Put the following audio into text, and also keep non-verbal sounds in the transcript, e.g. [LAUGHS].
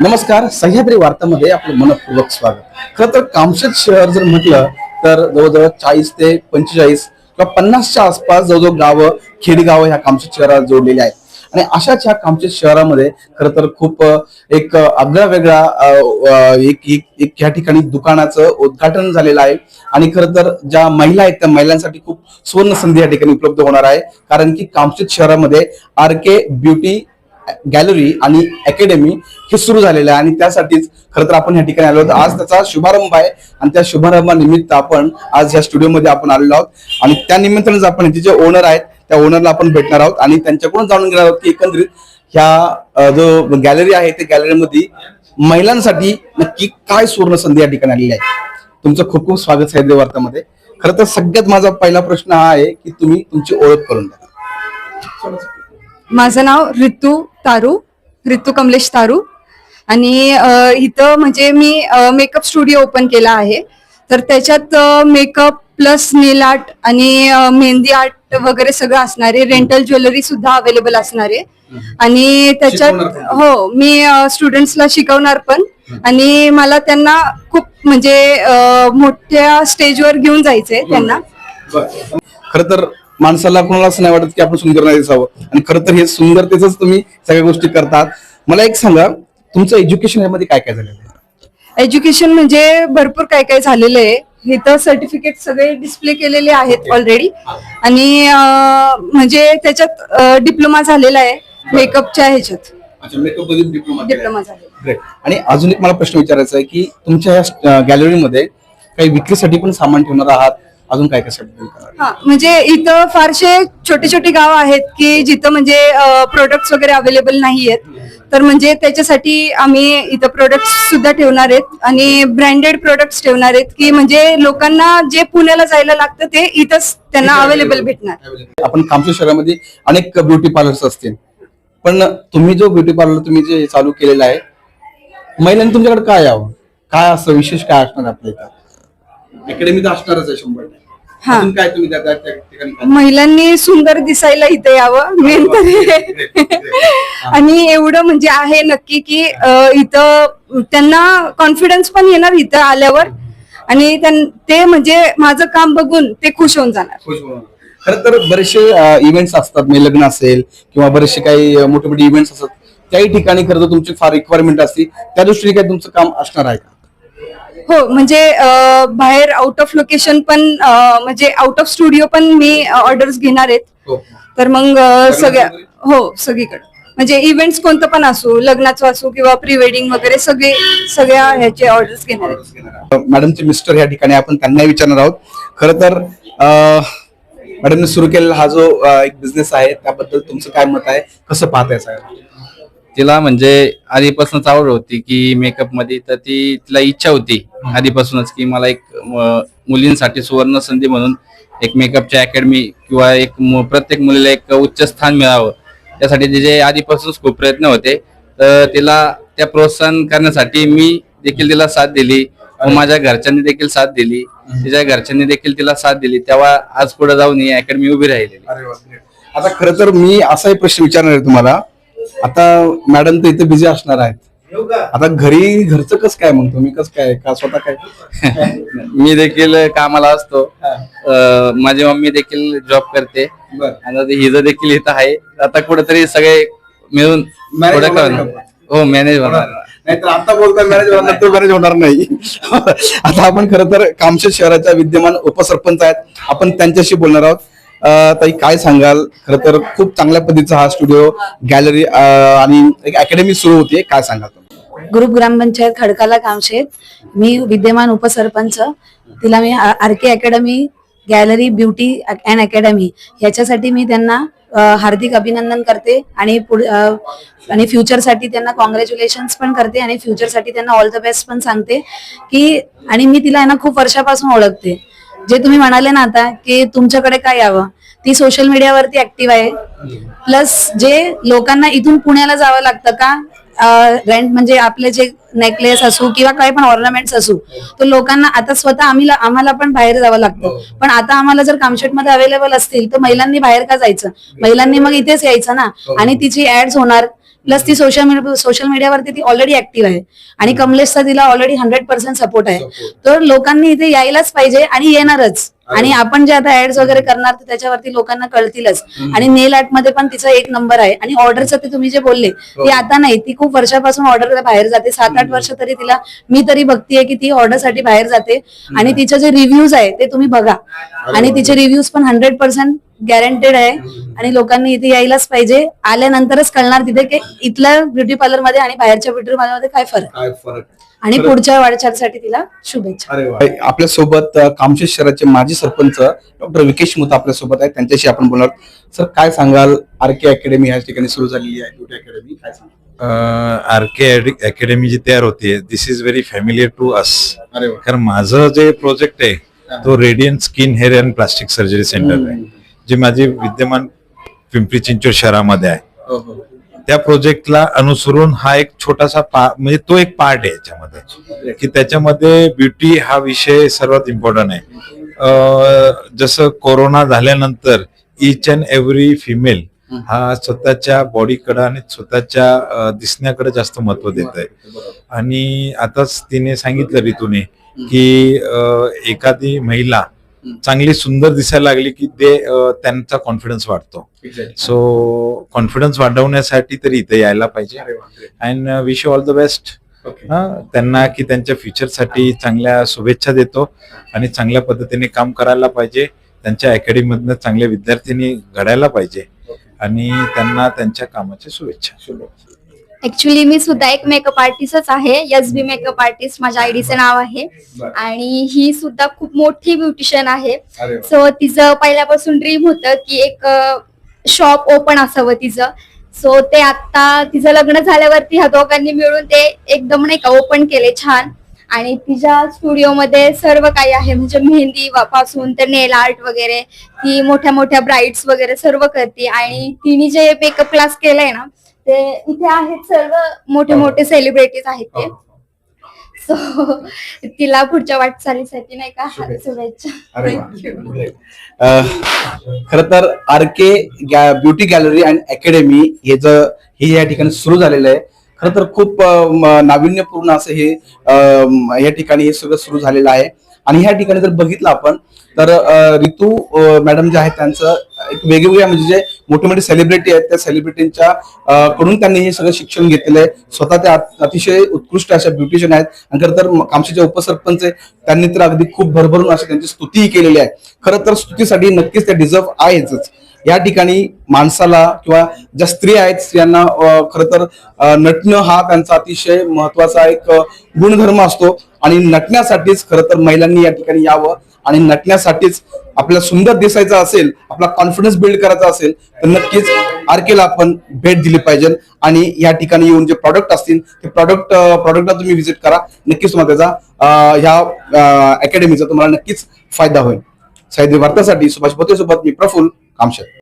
नमस्कार सह्याद्री वार्तामध्ये आपलं मनपूर्वक स्वागत. खरं तर कामशेत शहर जर म्हटलं तर जवळजवळ चाळीस ते पंचेचाळीस किंवा पन्नासच्या आसपास जवळजवळ गावं खेडगावं ह्या कामशेत शहरात जोडलेली आहेत. आणि अशाच ह्या कामशेत शहरामध्ये खर तर खूप एक आगळा वेगळा एक एक एक ह्या ठिकाणी दुकानाचं उद्घाटन झालेलं आहे. आणि खरं तर ज्या महिला आहेत त्या महिलांसाठी खूप सुवर्ण संधी या ठिकाणी उपलब्ध होणार आहे. कारण की कामशेत शहरामध्ये आर के ब्युटी गॅलरी आणि अकॅडमी हे सुरू झालेलं आहे. आणि त्यासाठीच खरं तर आपण या ठिकाणी आलो आहोत. आज त्याचा शुभारंभ आहे. आणि त्या शुभारंभानिमित्त आपण आज या स्टुडिओमध्ये आपण आलेलो आहोत. आणि त्या निमित्तानेच आपण इथे जे ओनर आहेत त्या ओनरला आपण भेटणार आहोत. आणि त्यांच्याकडून जाणून घेणार आहोत की एकंदरीत ह्या जो गॅलरी आहे त्या गॅलरीमध्ये महिलांसाठी नक्की काय सुवर्ण संधी या ठिकाणी आलेली आहे? तुमचं खूप खूप स्वागत साहित्य वार्तामध्ये. खरं तर सगळ्यात माझा पहिला प्रश्न हा आहे की तुम्ही तुमची ओळख करून द्या. माझं नाव ऋतू तारू ऋतू कमलेश तारू. आणि इथं म्हणजे मी मेकअप स्टुडिओ ओपन केला आहे. तर त्याच्यात मेकअप प्लस नेल आर्ट आणि मेहंदी आर्ट वगैरे सगळं असणार आहे रेंटल ज्वेलरी सुद्धा अवेलेबल असणार. आहे आणि त्याच्यात? हो मी स्टुडंट्सला शिकवणार पण. आणि मला त्यांना खूप म्हणजे मोठ्या स्टेजवर घेऊन जायचंय त्यांना. खर तर माणसाला कोणाला असं नाही वाटत की आपण सुंदर नाही दिसावं. आणि खरं तर हे सुंदरतेच तुम्ही सगळ्या गोष्टी करतात. मला एक सांगा तुमचं एज्युकेशन यामध्ये काय काय झालेलं आहे? एज्युकेशन म्हणजे भरपूर काय काय झालेलं आहे. इथं सर्टिफिकेट सगळे डिस्प्ले केलेले आहेत ऑलरेडी आणि म्हणजे त्याच्यात डिप्लोमा झालेला आहे. मेकअपच्या ह्याच्यात. डिप्लोमा झालेला आणि अजून एक मला प्रश्न विचारायचा आहे की तुमच्या गॅलरीमध्ये काही विक्रीसाठी पण सामान ठेवणार आहात? अजून काय हा म्हणजे इथं फारसे छोटे छोटे गाव आहेत की जिथं म्हणजे प्रोडक्ट्स वगैरे अवेलेबल नाही आहेत. तर म्हणजे त्याच्यासाठी आम्ही इथं प्रोडक्ट्स सुद्धा ठेवणार आहेत आणि ब्रँडेड प्रोडक्ट्स ठेवणार आहेत की म्हणजे लोकांना जे पुण्याला जायला लागतं ते इथंच त्यांना अवेलेबल भेटणार. आपण कामच्या शहरामध्ये अनेक ब्युटी पार्लर्स असतील. पण तुम्ही जो ब्युटी पार्लर तुम्ही जे चालू केलेला आहे महिलांनी तुमच्याकडे काय यावं? काय असं विशेष काय असणार आपल्या इथं? अकॅडमी तर असणारच आहे शंभर. हा. अजून काय तुम्ही त्या त्या- त्या ठिकाणी? काय- महिलांनी सुंदर दिसायला इथे यावं मेन तर हे. [LAUGHS] आणि एवढं म्हणजे आहे नक्की की अं, इथं त्यांना कॉन्फिडन्स पण येणार इथं आल्यावर. आणि त्यां- ते म्हणजे माझं काम बघून ते खुश होऊन जाणार. खुश होणार. खरं तर बरेचसे इव्हेंट्स असतात म्हणजे लग्न असेल किंवा बरेचसे काही अं, मोठे मोठे इव्हेंट्स असतात त्याही ठिकाणी खरं तर तुमची फार रिक्वायरमेंट असते. त्या दृष्टीने काय तुमचं काम असणार आहे का? हो म्हणजे बाहेर आउट ऑफ लोकेशन पण म्हणजे आउट ऑफ स्टुडिओ पण मी ऑर्डर्स घेणार आहेत. तर मग सगळ्या हो सगळीकडे. म्हणजे इव्हेंट्स कोणतं पण असो लग्नाचं असो किंवा प्री वेडिंग वगैरे सगळे सगळ्या ह्याचे ऑर्डर्स घेणार आहेत. मॅडमचे मिस्टर या ठिकाणी आपण त्यांना विचारणार आहोत. खरं तर मॅडमने सुरू केलेला हा जो एक बिझनेस आहे त्याबद्दल तुमचं काय मत आहे? कसं पाहताय सगळं तिला म्हणजे आधीपासूनच आवड होती की मेकअपमध्ये तर ती तिला इच्छा होती आधीपासूनच की मला एक मुलींसाठी सुवर्ण संधी म्हणून एक मेकअपची अकॅडमी किंवा एक प्रत्येक मुलीला एक उच्च स्थान मिळावं. त्यासाठी तिचे आधीपासूनच खूप प्रयत्न होते. तर तिला त्या प्रोत्साहन करण्यासाठी मी देखील तिला साथ दिली. व माझ्या घरच्यांनी देखील साथ दिली. तिच्या घरच्यांनी देखील तिला साथ दिली. तेव्हा आज पुढे जाऊन ही अकॅडमी उभी राहिलेली. आता खरं तर मी असाही प्रश्न विचारणार आहे तुम्हाला. आता मॅडम तर इथे बिझी असणार आहेत. आता घरी घरचं कसं काय मग तुम्ही कसं काय? का स्वतः काय? [LAUGHS] मी देखील कामाला असतो. अं, माझी मम्मी देखील जॉब करते. बरं. आणि आता हिचं देखील इथं आहे. आता कुठेतरी सगळे मिळून Manage थोडं होणार करणार. का? हो मॅनेज होणार. नाहीतर आता बोलता मॅनेज होणार तर मॅनेज होणार नाही. [LAUGHS] आता आपण खरं तर कामशेत शहराच्या विद्यमान उपसरपंच आहेत. आपण त्यांच्याशी बोलणार आहोत. ताई काय सांगाल? खर तर खूप चांगल्या पद्धतीचा हा स्टुडिओ गॅलरी आणि एक अकॅडमी सुरू होती काय सांगाल ग्रुप ग्रामपंचायत खडकाला कामशेत मी विद्यमान उपसरपंच. तिला मी R K academy gallery beauty and academy याच्यासाठी मी त्यांना हार्दिक अभिनंदन करते आणि आणि फ्युचरसाठी त्यांना कॉंग्रॅच्युलेशन्स पण करते आणि फ्युचरसाठी त्यांना ऑल द बेस्ट पण सांगते की आणि मी तिला आहे ना खूप वर्षापासून ओळखते. जे तुम्ही म्हणाले ना आता की तुमच्याकडे काय यावं? ती सोशल मीडियावरती ऍक्टिव्ह आहे. प्लस जे लोकांना इथून पुण्याला जावं लागतं का रेंट म्हणजे आपले जे नेकलेस असू किंवा काही पण ऑर्नामेंट्स असू तर लोकांना आता स्वतः आम्ही आम्हाला पण बाहेर जावं लागतं. पण आता आम्हाला जर कामशेटमध्ये अवेलेबल असतील तर महिलांनी बाहेर का जायचं? महिलांनी मग इथेच यायचं ना. आणि तिची ऍड्स होणार. प्लस ती सोशल मीडिया सोशल मीडियावरती ती ऑलरेडी ऍक्टिव्ह आहे. आणि कमलेशचा तिला ऑलरेडी हंड्रेड पर्सेंट सपोर्ट आहे. तर लोकांनी इथे यायलाच पाहिजे आणि येणारच. आणि आपण जे आता ऍड्स वगैरे करणार तर त्याच्यावरती लोकांना कळतीलच. आणि नेल आर्टमध्ये पण तिचा एक नंबर आहे. आणि ऑर्डरचं ते तुम्ही जे बोलले ती आता नाही. ती खूप वर्षापासून ऑर्डर बाहेर जाते. सात आठ वर्ष तरी तिला मी तरी बघतीये की ती ऑर्डरसाठी बाहेर जाते. आणि तिचे जे रिव्ह्यूज आहे ते तुम्ही बघा. आणि तिचे रिव्ह्यूज पण हंड्रेड पर्सेंट गॅरंटेड आहे. आणि लोकांनी इथे यायलाच पाहिजे. आल्यानंतरच कळणार तिथे की इथल्या ब्युटी पार्लरमध्ये आणि बाहेरच्या ब्युटी पार्लरमध्ये. काय फरक आणि पुढच्या वाटचालीसाठी तिला शुभेच्छा. अरे वा. आपल्यासोबत कामशेत शहराचे माजी सरपंच डॉक्टर विकेश मुता आपल्यासोबत आहेत. त्यांच्याशी आपण बोलणार सर काय सांगाल? आर के अकॅडमी ह्या ठिकाणी सुरू झालेली आहे. Beauty academy? काय सांगाल? आर के अकॅडमी जी तयार होते this is very familiar to us अरे वा. कारण माझं जे प्रोजेक्ट आहे तो radiant skin hair and plastic surgery centre आहे. जे माझे विद्यमान पिंपरी चिंचवड शहरामध्ये आहे. हो, हो. त्या प्रोजेक्टला अनुसरून हा एक छोटासा पा म्हणजे तो एक पार्ट आहे याच्यामध्ये की त्याच्यामध्ये ब्युटी हा विषय सर्वात इम्पॉर्टंट आहे. जसं कोरोना झाल्यानंतर इच अँड एव्हरी फिमेल हा स्वतःच्या बॉडीकडे आणि स्वतःच्या दिसण्याकडे जास्त महत्त्व देत आहे. आणि आताच तिने सांगितलं ऋतूने की एखादी महिला चांगली सुंदर दिसायला लागली की ते त्यांचा कॉन्फिडन्स वाढतो. सो कॉन्फिडन्स वाढवण्यासाठी तरी इथे यायला पाहिजे. And wish all the best. त्यांना की त्यांच्या फ्युचरसाठी चांगल्या शुभेच्छा देतो आणि चांगल्या पद्धतीने काम करायला पाहिजे. त्यांच्या अकॅडमीमधनं चांगले विद्यार्थ्यांनी घडायला पाहिजे. आणि त्यांना त्यांच्या कामाच्या शुभेच्छा. ऍक्च्युली मी सुद्धा एक मेकअप आर्टिस्टच आहे. एस बी मेकअप आर्टिस्ट माझ्या आयडीचं नाव आहे. बरं. आणि ही सुद्धा खूप मोठी ब्युटिशियन आहे. अरे वा. सो तिचं पहिल्यापासून ड्रीम होतं की एक शॉप ओपन असावं तिचं. सो ते आता तिचं लग्न झाल्यावरती ह्या दोघांनी मिळून ते एकदम नाही का ओपन केले छान. आणि तिच्या स्टुडिओमध्ये सर्व काही आहे. म्हणजे मेहंदी वा- पासून तर नेल आर्ट वगैरे ती मोठ्या मोठ्या ब्राईड्स वगैरे सर्व करते. आणि तिने जे मेकअप क्लास केलाय ना ते इथे आहेत सर्व मोठे मोठे सेलिब्रिटीज आहेत ते. सो तिला पुढच्या वाटचालीसाठी नाही का? शुभेच्छा. अरे वा. अह, खर तर R K beauty gallery and academy हे ज हे या ठिकाणी सुरू झालेलं आहे. खर तर खूप नाविन्यपूर्ण असं हे या ठिकाणी हे सगळं सुरू झालेलं आहे. आणि ह्या ठिकाणी जर बघितलं आपण तर रितू मॅडम जे आहेत त्यांचं एक वेगवेगळ्या म्हणजे जे मोठे मोठे सेलिब्रिटी आहेत त्या सेलिब्रिटींच्या कडून त्यांनी हे सगळं शिक्षण घेतलेलं आहे. स्वतः त्या अतिशय उत्कृष्ट अशा ब्युटिशियन आहेत. आणि खरं तर म- कामशेचे उपसरपंच आहेत. त्यांनी तर अगदी खूप भरभरून अशी त्यांची स्तुतीही केलेली आहे खरं तर स्तुतीसाठी नक्कीच ते डिझर्व आहेच. या ठिकाणी माणसाला किंवा ज्या स्त्रिया आहेत स्त्रियांना खर खरं तर नटणं हा त्यांचा अतिशय महत्त्वाचा एक गुणधर्म असतो. आणि नटण्यासाठीच खरं तर महिलांनी या ठिकाणी यावं. आणि नटण्यासाठीच आपल्याला सुंदर दिसायचं असेल आपला कॉन्फिडन्स बिल्ड करायचा असेल तर नक्कीच आरकेला आपण भेट दिली पाहिजे. आणि या ठिकाणी येऊन जे प्रॉडक्ट असतील ते प्रॉडक्ट प्रॉडक्टला तुम्ही व्हिजिट करा. नक्कीच तुम्हाला त्याचा ह्या अकॅडमीचा तुम्हाला नक्कीच फायदा होईल. साहित्य वार्तासाठी सुभाष भोते सोबत मी प्रफुल कामशेत